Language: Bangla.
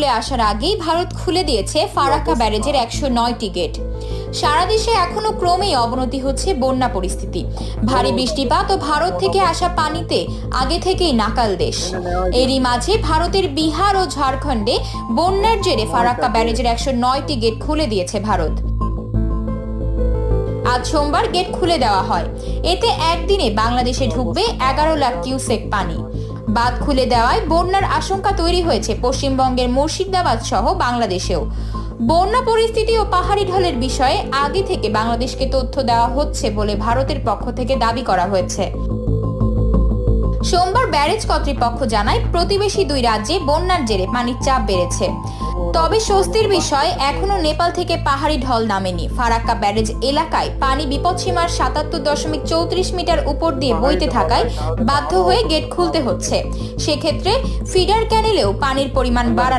খুলে আসার আগেই ভারত খুলে দিয়েছে ফারাক্কা ব্যারেজের একশো নয়টি গেট সারা দেশে এখনও ক্রমেই অবনতি হচ্ছে বন্যা পরিস্থিতি। ভারী বৃষ্টিপাত ও ভারত থেকে আসা পানিতে আগে থেকেই নাকাল দেশ। এরই মাঝে ভারতের বিহার ও ঝাড়খণ্ডে বন্যার জেরে ফারাক্কা ব্যারেজের একশো নয়টি গেট খুলে দিয়েছে ভারত। আজ সোমবার গেট খুলে দেওয়া হয়। এতে একদিনে বাংলাদেশে ঢুকবে এগারো লাখ কিউসেক পানি। বাঁধ খুলে দেওয়ায় বন্যার আশঙ্কা তৈরি হয়েছে পশ্চিমবঙ্গের মুর্শিদাবাদ সহ বাংলাদেশেও। বন্যা পরিস্থিতি ও পাহাড়ি ঢলের বিষয়ে আগে থেকে বাংলাদেশকে তথ্য দেওয়া হচ্ছে বলে ভারতের পক্ষ থেকে দাবি করা হয়েছে। সোমবার ব্যারেজ কর্তৃপক্ষ জানায়, প্রতিবেশী দুই রাজ্যে বন্যার জেরে পানির চাপ বেড়েছে। তবে স্বস্তির বিষয়, এখনও নেপাল থেকে পাহাড়ি ঢল নামেনি। ফারাক্কা ব্যারেজ এলাকায় পানি বিপদসীমার সাতাত্তর দশমিক চৌত্রিশ মিটার উপর দিয়ে বইতে থাকায় বাধ্য হয়ে গেট খুলতে হচ্ছে। সেক্ষেত্রে ফিডার ক্যানেলেও পানির পরিমাণ বাড়ানো